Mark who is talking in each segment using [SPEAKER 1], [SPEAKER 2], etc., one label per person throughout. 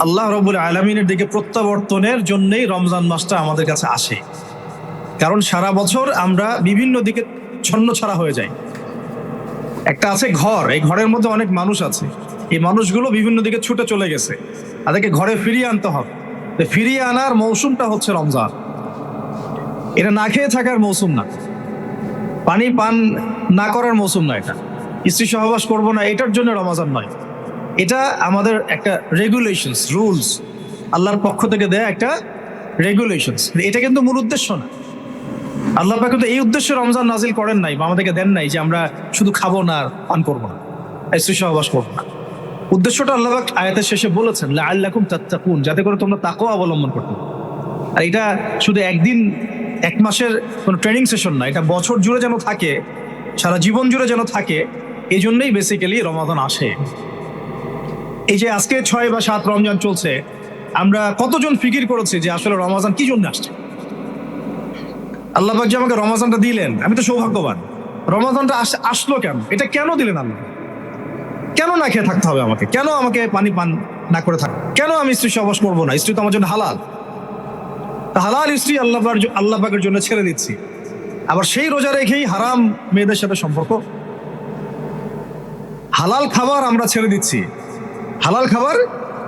[SPEAKER 1] আল্লাহ রবুল আলমিনের দিকে প্রত্যাবর্তনের জন্যই রমজান মাসটা আমাদের কাছে আসে। কারণ সারা বছর আমরা বিভিন্ন দিকে ছন্ন ছড়া হয়ে যাই। একটা আছে ঘর, এই ঘরের মধ্যে অনেক মানুষ আছে। এই মানুষগুলো বিভিন্ন দিকে ছুটে চলে গেছে। তাদেরকে ঘরে ফিরিয়ে আনতে হবে। ফিরিয়ে আনার মৌসুমটা হচ্ছে রমজান। এটা না খেয়ে থাকার মৌসুম না। পানি পান না করার মৌসুম না এটা। স্ত্রী সহবাস করব না, এটার জন্য রমজান নয়। এটা আমাদের একটা রেগুলেশনস রুলস আল্লাহর পক্ষ থেকে দেয়া একটা রেগুলেশনস এটা কিন্তু মূল উদ্দেশ্য না। আল্লাহ পাক কিন্তু এই উদ্দেশ্যে রমজান নাজিল করেন নাই বা আমাদেরকে দেন নাই যে আমরা শুধু খাব না আর পান করব না, স্ত্রী সহবাস করব না। উদ্দেশ্যটা আল্লাহ আয়াতের শেষে বলেছেন আল্লাহকুম তাত্তাকুন যাতে করে তোমরা তাকেও অবলম্বন করতে আর এটা শুধু একদিন, এক মাসের কোনো ট্রেনিং সেশন না, এটা বছর জুড়ে যেন থাকে, সারা জীবন জুড়ে যেন থাকে এই জন্যই বেসিক্যালি রমাদান আসে। এই যে আজকে ছয় বা সাত রমজান চলছে, আমরা কতজন ফিকির করেছি যে আসলে রমাজান কি জন্য আসছে? আল্লাহবাক যে আমাকে রমাজানটা দিলেন, আমি তো সৌভাগ্যবান। রমাজানটা আস- আসলো কেন? এটা কেন দিলেন আল্লাহ? কেন না খেয়ে থাকতে হবে আমাকে? কেন আমাকে পানি পান না করে থাক, কেন আমি স্ত্রী সবাস করব না? স্ত্রী তো আমার জন্য হালাল। হালাল স্ত্রী আল্লাহ আল্লাহ পাকের জন্য ছেড়ে দিচ্ছি। আবার সেই রোজা রেখেই হারাম মেয়েদের সাথে সম্পর্ক? হালাল খাবার আমরা ছেড়ে দিচ্ছি। হালাল খাবার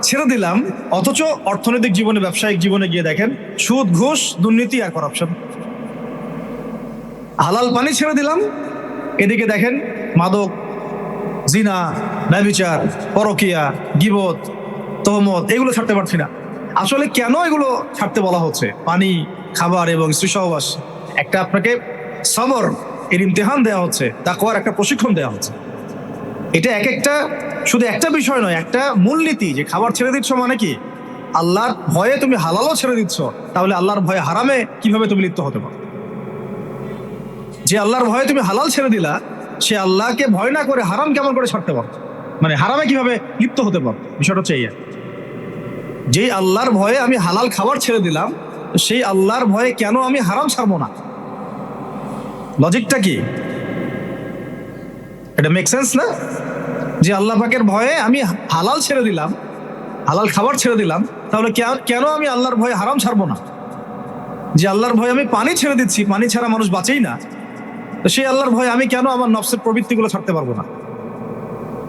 [SPEAKER 1] ছেড়ে দিলাম, অথচ অর্থনৈতিক জীবনে, ব্যবসায়িক জীবনে গিয়ে দেখেন, সুদ, ঘুষ, দুর্নীতি আর করাপশন হালাল পানি ছেড়ে দিলাম, এদিকে দেখেন মাদক, জিনা, ব্যবিচার, পরকিয়া, গিবত, তহমত, এগুলো ছাড়তে পারছি না। আসলে কেন এগুলো ছাড়তে বলা হচ্ছে? পানি, খাবার এবং স্ত্রী সহবাস একটা আপনাকে সবর, এর ইমতেহান দেওয়া হচ্ছে তা তাকওয়ার একটা প্রশিক্ষণ দেওয়া হচ্ছে। এটা এক একটা, শুধু একটা বিষয় নয়, একটা মূলনীতি যে খাবার ছেড়ে দিচ্ছ মানে কি? আল্লাহর ভয়ে তুমি হালালও ছেড়ে দিচ্ছ, তাহলে আল্লাহর ভয়ে হারামে কীভাবে তুমি লিপ্ত হতে পারো? যে আল্লাহর ভয়ে তুমি হালাল ছেড়ে দিলা, সে আল্লাহকে ভয় না করে হারাম কেমন করে ছাড়তে পারো? মানে হারামে কীভাবে লিপ্ত হতে পারো? বিষয়টা হচ্ছে এই। যেই আল্লাহর ভয়ে আমি হালাল খাবার ছেড়ে দিলাম, সেই আল্লাহর ভয়ে কেন আমি হারাম ছাড়বো না? লজিকটা কি? এটা মেক সেন্স না? যে আল্লাহ পাকের ভয়ে আমি হালাল ছেড়ে দিলাম, হালাল খাবার ছেড়ে দিলাম, তাহলে কেন আমি আল্লাহর ভয়ে হারাম ছাড়বো না? যে আল্লাহর ভয়ে আমি পানি ছেড়ে দিচ্ছি, পানি ছাড়া মানুষ বাঁচেই না, তো সেই আল্লাহর ভয়ে আমি কেন আমার নফসের প্রবৃত্তিগুলো ছাড়তে পারব না?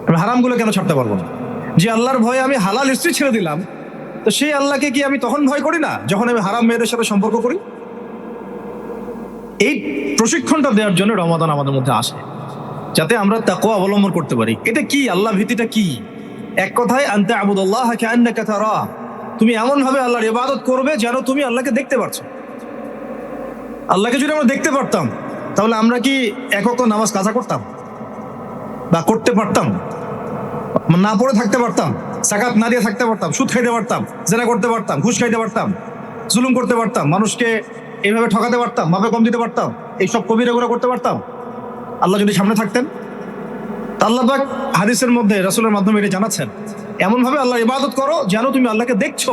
[SPEAKER 1] আমি হারামগুলো কেন ছাড়তে পারব না? যে আল্লাহর ভয়ে আমি হালাল স্ত্রী ছেড়ে দিলাম, তো সেই আল্লাহকে কি আমি তখন ভয় করি না, যখন আমি হারাম মেয়েদের সাথে সম্পর্ক করি? এই প্রশিক্ষণটা দেওয়ার জন্য রমাদান আমাদের মধ্যে আসে। যাতে আমরা তাকওয়া অবলম্বন করতে পারি। এটা কি? আল্লাহ ভীতিটা কি? এক কথায়, আনতে আবুদুল্লাহ কান্নাকা তারা। তুমি এমন ভাবে আল্লাহর ইবাদত করবে যেন তুমি আল্লাহকে দেখতে পারছ। আল্লাহকে যদি আমরা দেখতে পারতাম, তাহলে আমরা কি একক নামাজ কাজা করতাম? বা করতে পারতাম? না পড়ে থাকতে পারতাম? সাকাত না দিয়ে থাকতে পারতাম? সুদ খাইতে পারতাম? জেনা করতে পারতাম? ঘুষ খাইতে পারতাম? জুলুম করতে পারতাম? মানুষকে এইভাবে ঠকাতে পারতাম? মাপে কম দিতে পারতাম? এইসব কবিরা করতে পারতাম? আল্লাহ যদি সামনে থাকতেন, তা আল্লাহ পাক হাদিসের মধ্যে রাসূলের মাধ্যমে এটা জানাচ্ছেন। এমন ভাবে আল্লাহর ইবাদত করো যেন তুমি আল্লাহকে দেখছ।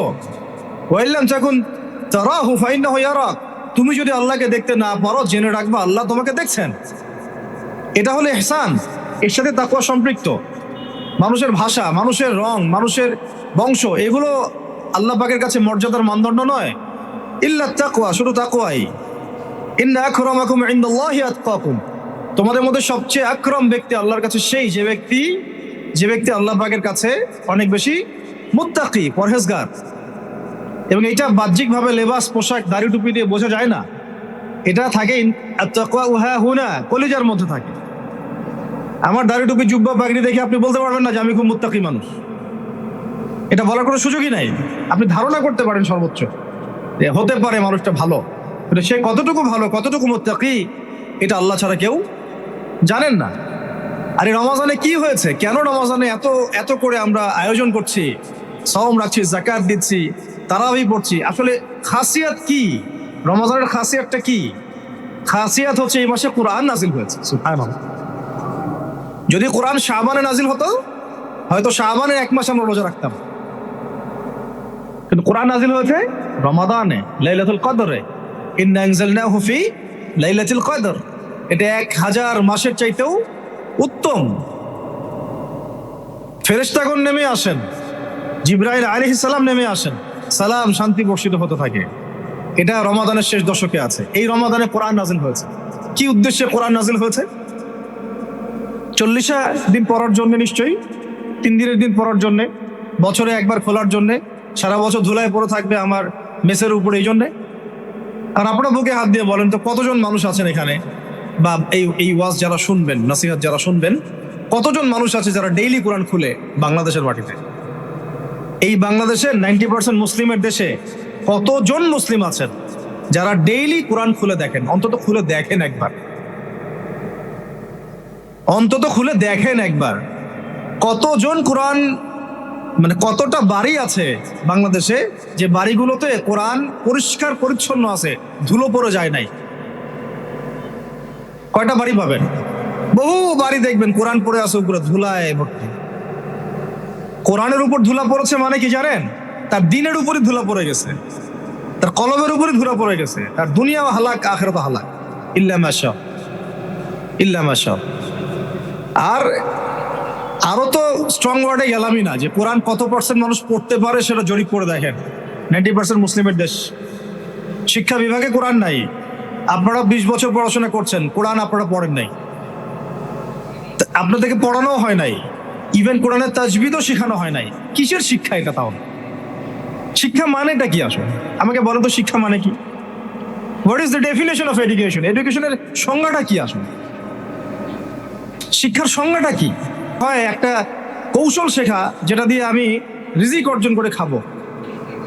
[SPEAKER 1] ওয়াইল্লাম যখন তারাহু ফাইন্নাহু ইয়ারাক তুমি যদি আল্লাহকে দেখতে না পারো, জেনে রাখবা আল্লাহ তোমাকে দেখছেন। এটা হলো ইহসান, এর সাথে তাকওয়া সম্পৃক্ত। মানুষের ভাষা, মানুষের রং, মানুষের বংশ, এগুলো আল্লাহ পাকের কাছে মর্যাদার মানদণ্ড নয়। ইল্লা তাকওয়া, শুধু তাকওয়াই। ইন্না আকরামাকুম ইনদাল্লাহি আতকাকুম। তোমাদের মধ্যে সবচেয়ে আকরম ব্যক্তি আল্লাহর কাছে সেই যে ব্যক্তি যে ব্যক্তি আল্লাহ পাকের কাছে অনেক বেশি মুত্তাকি, পরহেজগার। এবং এটা বাহ্যিকভাবে লেবাস, পোশাক, দাড়ি টুপি দিয়ে বোঝা যায় না। এটা থাকে কলিজার মধ্যে থাকে। আমার দাড়ি টুপি, জুব্বা পাগড়ি দেখে আপনি বলতে পারবেন না যে আমি খুব মুত্তাকি মানুষ। এটা বলার কোনো সুযোগই নাই। আপনি ধারণা করতে পারেন সর্বোচ্চ। হতে পারে মানুষটা ভালো। সে কতটুকু ভালো, কতটুকু মুত্তাকি, এটা আল্লাহ ছাড়া কেউ জানেন না। আরে রমাজানে কি হয়েছে? কেন রমাজানে এত এত করে আমরা আয়োজন করছি? সম রাখছি জাকাত দিচ্ছি, তারাবি পড়ছি। আসলে খাসিয়াত কি? রমাজানের খাসিয়াতটা কি? খাসিয়াত হচ্ছে এই মাসে কোরআন নাজিল হয়েছে। যদি কোরআন শাহবানে নাজিল হতো, হয়তো শাহবানের এক মাস আমরা রোজা রাখতাম। কিন্তু কোরআন নাজিল হয়েছে রমাদানে, লাইলাতুল কদরে। ইন্না আনজালনাহু ফি লাইলাতুল কদর। এটা এক হাজার মাসের চাইতেও উত্তম। ফেরেশতাগণ নেমে আসেন। জিব্রাইল আলী সালাম নেমে আসেন। সালাম শান্তি বর্ষিত হতে থাকে। এটা রমাদানের শেষ দশকে আছে। এই রমাদানে কোরআন নাজিল হয়েছে। কি উদ্দেশ্যে কোরআন নাজিল হয়েছে? চল্লিশা দিন পড়ার জন্য নিশ্চয়ই, তিন দিনের দিন পড়ার জন্য, বছরে একবার খোলার জন্য, সারা বছর ধুলায় পড়ে থাকবে আমার মেসের উপরে এই জন্যে। আর আপনারা বুকে হাত দিয়ে বলেন তো কতজন মানুষ আছেন এখানে? বা এই এই ওয়াজ যারা শুনবেন, নাসিহাত যারা শুনবেন, কতজন মানুষ আছে যারা ডেইলি কোরআন খুলে বাংলাদেশের মাটিতে? এই বাংলাদেশের নাইনটি পার্সেন্ট মুসলিমের দেশে কতজন মুসলিম আছেন যারা ডেইলি কোরআন খুলে দেখেন? অন্তত খুলে দেখেন একবার। অন্তত খুলে দেখেন একবার। কতজন কোরআন মানে কতটা বাড়ি আছে বাংলাদেশে যে বাড়িগুলোতে কোরআন পরিষ্কার, পরিচ্ছন্ন আছে, ধুলো পড়ে যায় নাই? কয়টা বাড়ি পাবেন? বহু বাড়ি দেখবেন, কোরআন পড়ে আছে উপরে ধুলায় ভর্তি। কোরআনের উপর ধুলা পড়েছে মানে কি জানেন? তার দিনের উপরই ধুলা পড়ে গেছে। তার কলমের উপরই ধুলা পড়ে গেছে। তার দুনিয়া হালাক, আখেরত হালাক। ইল্লা মাশা ইল্লা মাশা আর আরও তো স্ট্রং ওয়ার্ডে গেলামই না, যে কোরআন কত পার্সেন্ট মানুষ পড়তে পারে সেটা জরিপ করে দেখেন। নাইনটি পার্সেন্ট মুসলিমের দেশ। শিক্ষা বিভাগে কোরআন নাই। আপনারা বিশ বছর পড়াশোনা করছেন, কোরআন আপনারা পড়েন নাই। আপনাদেরকে পড়ানো হয় নাই ইভেন কোরআনের তাজবিদও শেখানো হয় নাই। কিসের শিক্ষা এটা তাহলে? শিক্ষা মানেটা কি আসলে? আমাকে বলো তো শিক্ষা মানে কি? What is the definition of education এডুকেশনের সংজ্ঞাটা কি আসলে? শিক্ষার সংজ্ঞাটা কি? হয় একটা কৌশল শেখা, যেটা দিয়ে আমি রিজিক অর্জন করে খাব,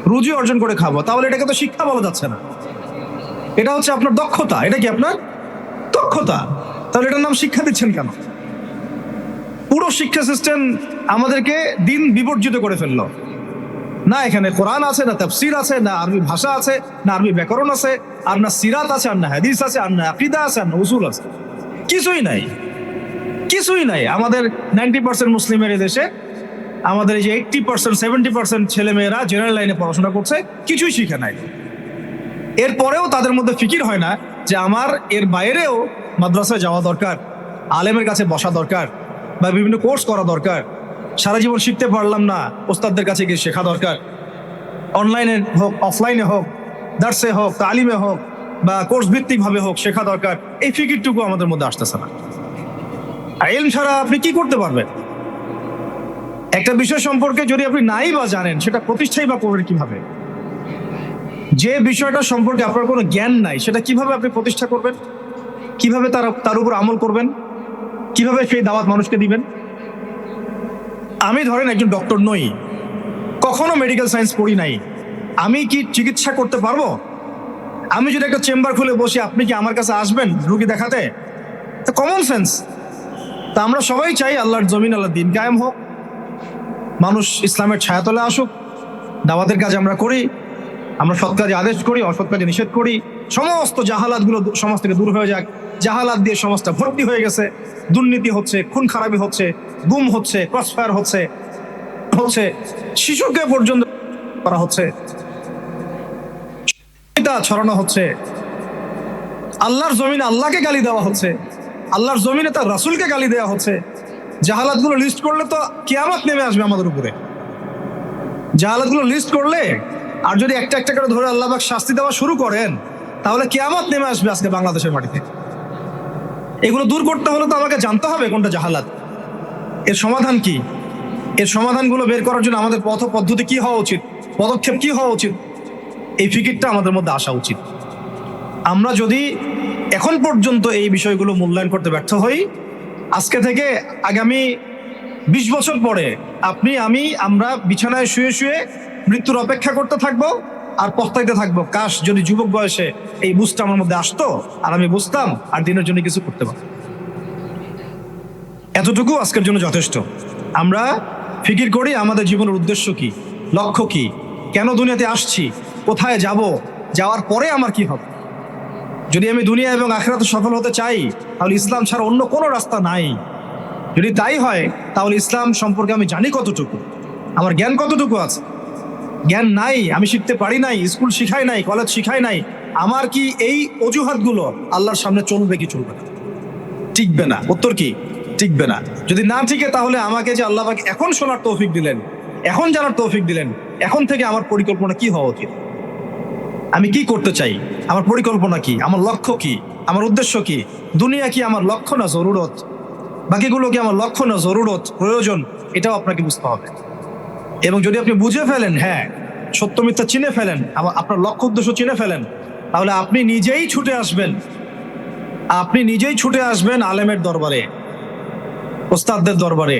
[SPEAKER 1] রুজি অর্জন করে খাব। তাহলে এটাকে তো শিক্ষা বলা যাচ্ছে না। এটা হচ্ছে আপনার দক্ষতা। এটা কি আপনার? দক্ষতা। তাহলে এটার নাম শিক্ষা দিচ্ছেন কেন? পুরো শিক্ষা সিস্টেম আমাদেরকে দিন বিবর্জিত করে ফেলল। না এখানে কোরআন আছে, না তাফসির আছে, না আরবি ভাষা আছে, না আরবি ব্যাকরণ আছে, আর না সিরাত আছে, আর না হাদিস আছে, আর না আকিদা আছে, আর না উসুল আছে। কিছুই নাই। কিছুই নাই। আমাদের নাইনটি পার্সেন্ট মুসলিমের দেশে, আমাদের এই যে এইটটি পার্সেন্ট, সেভেন্টি পার্সেন্ট ছেলেমেয়েরা জেনারেল লাইনে পড়াশোনা করছে, কিছুই শিখে নাই। এরপরেও তাদের মধ্যে ফিকির হয় না যে আমার এর বাইরেও মাদ্রাসায় যাওয়া দরকার, আলেমের কাছে বসা দরকার বা বিভিন্ন কোর্স করা দরকার। সারা জীবন শিখতে পারলাম না, ওস্তাদদের কাছে গিয়ে শেখা দরকার। অনলাইনে হোক, অফলাইনে হোক, দার্সে হোক, তালিমে হোক বা কোর্স ভিত্তিকভাবে হোক শেখা দরকার, এই ফিকিরটুকু আমাদের মধ্যে আসতেছে না। এলম ছাড়া আপনি কি করতে পারবেন? একটা বিষয় সম্পর্কে যদি আপনি নাই বা জানেন, সেটা প্রতিষ্ঠাই বা করবেন কীভাবে? যে বিষয়টা সম্পর্কে আপনার কোনো জ্ঞান নাই, সেটা কীভাবে আপনি প্রতিষ্ঠা করবেন? কীভাবে তার তার উপর আমল করবেন? কীভাবে সেই দাওয়াত মানুষকে দিবেন? আমি ধরেন একজন ডক্টর নই। কখনো মেডিকেল সায়েন্স পড়ি নাই। আমি কি চিকিৎসা করতে পারব? আমি যদি একটা চেম্বার খুলে বসি, আপনি কি আমার কাছে আসবেন রুগী দেখাতে? কমন সেন্স তা আমরা সবাই চাই আল্লাহর জমিন আল্লাহ দিন কায়েম হোক। মানুষ ইসলামের ছায়াতলে আসুক। দাওয়াতের কাজ আমরা করি। আমরা সৎ কাজে আদেশ করি, অসৎ কাজে নিষেধ করি। সমস্ত জাহালাতগুলো সমাজ থেকে দূর হয়ে যাক। জাহালাত দিয়ে সমাজটা ভর্তি হয়ে গেছে। দুর্নীতি হচ্ছে, খুন খারাপি হচ্ছে, গুম হচ্ছে ক্রসফায়ার হচ্ছে হচ্ছে, শিশুকে পর্যন্ত করা হচ্ছে। ছড়ানো হচ্ছে। আল্লাহর জমিনে আল্লাহকে গালি দেওয়া হচ্ছে। আল্লাহর জমিনে তার রাসূলকে গালি দেওয়া হচ্ছে। জাহালাতগুলো লিস্ট করলে তো কেয়ামত নেমে আসবে আমাদের উপরে। জাহালাতগুলো লিস্ট করলে আর যদি একটা একটা করে ধরে আল্লাহবাক শাস্তি দেওয়া শুরু করেন, তাহলে কিয়ামত নেমে আসবে আজকে বাংলাদেশের মাটিতে। এগুলো দূর করতে হলে তো আমাকে জানতে হবে কোনটা জাহালাত। এর সমাধান কি? এর সমাধানগুলো বের করার জন্য আমাদের পথ পদ্ধতি কি হওয়া উচিত? পদক্ষেপ কি হওয়া উচিত? এই ফিকিরটা আমাদের মধ্যে আসা উচিত। আমরা যদি এখন পর্যন্ত এই বিষয়গুলো মূল্যায়ন করতে ব্যর্থ হই, আজকে থেকে আগামী বিশ বছর পরে আপনি, আমি, আমরা বিছানায় শুয়ে শুয়ে মৃত্যুর অপেক্ষা করতে থাকব আর পস্তাইতে থাকব। কাশ যদি যুবক বয়সে এই বুঝটা আমার মধ্যে আসতো, আর আমি বুঝতাম, আর দিনের জন্য কিছু করতে পারতাম। এতটুকু আজকের জন্য যথেষ্ট। আমরা ফিকির করি, আমাদের জীবনের উদ্দেশ্য কি, লক্ষ্য কি, কেন দুনিয়াতে আসছি, কোথায় যাব, যাওয়ার পরে আমার কি হবে? যদি আমি দুনিয়া এবং আখেরাতে সফল হতে চাই, তাহলে ইসলাম ছাড়া অন্য কোনো রাস্তা নাই। যদি তাই হয়, তাহলে ইসলাম সম্পর্কে আমি জানি কতটুকু, আমার জ্ঞান কতটুকু আছে জ্ঞান নাই, আমি শিখতে পারি নাই, স্কুল শিখাই নাই, কলেজ শিখাই নাই, আমার কি এই অজুহাতগুলো আল্লাহর সামনে চলবে কি চলবে না? টিকবে না। উত্তর কি? টিকবে না। যদি না টিকে তাহলে আমাকে যে আল্লাহ এখন শোনার তৌফিক দিলেন, এখন জানার তৌফিক দিলেন, এখন থেকে আমার পরিকল্পনা কি হওয়া উচিত? আমি কি করতে চাই? আমার পরিকল্পনা কি? আমার লক্ষ্য কি? আমার উদ্দেশ্য কি? দুনিয়া কি আমার লক্ষ্য না জরুরত? বাকিগুলো কি আমার লক্ষ্য না জরুরত? প্রয়োজন, এটাও আপনাকে বুঝতে হবে। এবং যদি আপনি বুঝে ফেলেন হ্যাঁ সত্য মিথ্যা চিনে ফেলেন আপনার লক্ষ্য উদ্দেশ্য চিনে ফেলেন, তাহলে আপনি নিজেই ছুটে আসবেন। আপনি নিজেই ছুটে আসবেন আলেমের দরবারে, ওস্তাদদের দরবারে।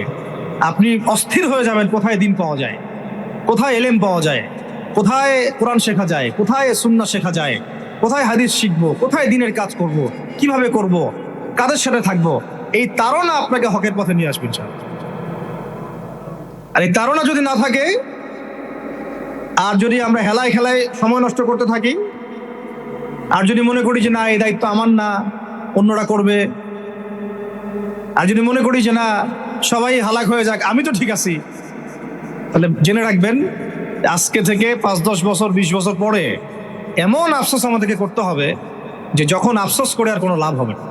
[SPEAKER 1] আপনি অস্থির হয়ে যাবেন কোথায় দিন পাওয়া যায়, কোথায় এলেম পাওয়া যায়, কোথায় কোরআন শেখা যায়, কোথায় সুন্না শেখা যায়, কোথায় হাদিস শিখব, কোথায় দিনের কাজ করব, কীভাবে করব, কাদের সাথে থাকব, এই তারা আপনাকে হকের পথে নিয়ে আসবেন স্যার আর এই তারা যদি না থাকে, আর যদি আমরা হেলায় খেলায় সময় নষ্ট করতে থাকি, আর যদি মনে করি যে না, এই দায়িত্ব আমার না, অন্যরা করবে, আর যদি মনে করি যে না, সবাই হালাক হয়ে যাক, আমি তো ঠিক আছি। তাহলে জেনে রাখবেন, আজকে থেকে পাঁচ, দশ বছর, বিশ বছর পরে এমন আফসোস আমাদেরকে করতে হবে যে যখন আফসোস করে আর কোনো লাভ হবে না।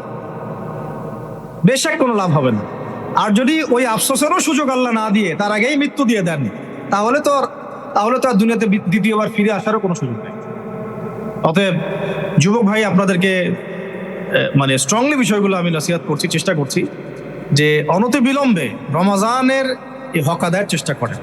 [SPEAKER 1] বেশ বেশাক কোনো লাভ হবে না। আর যদি ওই আফসোসেরও সুযোগ আল্লাহ না দিয়ে, তার আগেই মৃত্যু দিয়ে দেন, তাহলে তো তাহলে তো আর দুনিয়াতে দ্বিতীয়বার ফিরে আসারও কোনো সুযোগ নেই। অতএব, যুবক ভাই, আপনাদেরকে মানে স্ট্রংলি বিষয়গুলো আমি নসিহাত করছি, চেষ্টা করছি যে অনতি বিলম্বে রমাজানের হক আদায়ের চেষ্টা করেন।